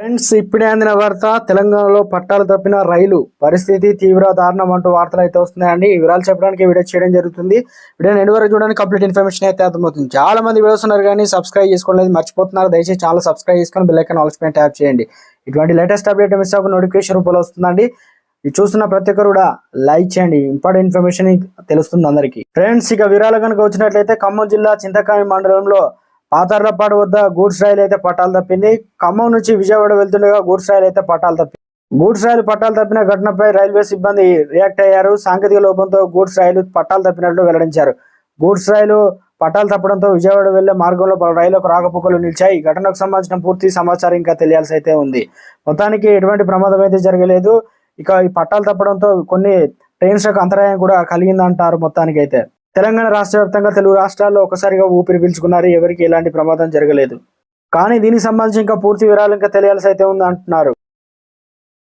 Friends ఇప్పుడే అందిన వార్త తెలంగాణలో పట్టాలు తప్పిన రైలు పరిస్థితి తీవ్ర దారుణం అంటూ వార్తలు అయితే వస్తున్నాయండి. ఈ వివరాలు చెప్పడానికి వీడియో చేయడం జరుగుతుంది. వీడియో ఎండ్ వరకు చూడడానికి కంప్లీట్ ఇన్ఫర్మేషన్ అయితే అర్థమవుతుంది. చాలా మంది వీడియోస్ ఉన్నారు కానీ సబ్స్క్రైబ్ చేసుకోలేదు మర్చిపోతున్నారు. దయచేసి ఛానల్ సబ్స్క్రైబ్ చేసుకొని బెల్ ఐకాన్ ట్యాప్ చేయండి. ఇటువంటి లేటెస్ట్ అప్డేట్ మిస్ అవ్వకుండా నోటిఫికేషన్ రూపంలో వస్తుందండి. ఇది చూస్తున్న ప్రతి ఒక్కరు కూడా లైక్ చేయండి. ఇంపార్టెంట్ ఇన్ఫర్మేషన్ తెలుస్తుంది అందరికీ. ఫ్రెండ్స్ ఇక వివరాలు కనుక వచ్చినట్లయితే ఖమ్మం జిల్లా చింతకాయ మండలంలో పాతార్లపాడు వద్ద గూడ్స్ రైలు అయితే పట్టాలు తప్పింది. ఖమ్మం నుంచి విజయవాడ వెళ్తుండగా గూడ్స్ రైలు అయితే పట్టాలు తప్పింది గూడ్స్ రైలు పట్టాలు తప్పిన ఘటనపై రైల్వే సిబ్బంది రియాక్ట్ అయ్యారు. సాంకేతిక లోపంతో గూడ్స్ రైలు పట్టాలు తప్పినట్లు వెల్లడించారు. గూడ్స్ రైలు పట్టాలు తప్పడంతో విజయవాడ వెళ్ళే మార్గంలో పలు రైళ్ళకు రాకపోకలు నిలిచాయి. ఈ ఘటనకు సంబంధించిన పూర్తి సమాచారం ఇంకా తెలియాల్సి అయితే ఉంది. మొత్తానికి ఎటువంటి ప్రమాదం అయితే జరగలేదు. ఇక ఈ పట్టాలు తప్పడంతో కొన్ని ట్రైన్స్లకు అంతరాయం కూడా కలిగిందంటారు మొత్తానికి అయితే తెలంగాణ రాష్ట్ర వ్యాప్తంగా తెలుగు రాష్ట్రాల్లో ఒకసారిగా ఊపిరి పీల్చుకున్నారు. ఎవరికి ఎలాంటి ప్రమాదం జరగలేదు. కానీ దీనికి సంబంధించి ఇంకా పూర్తి వివరాలు ఇంకా తెలియాల్సి అయితే ఉంది అంటున్నారు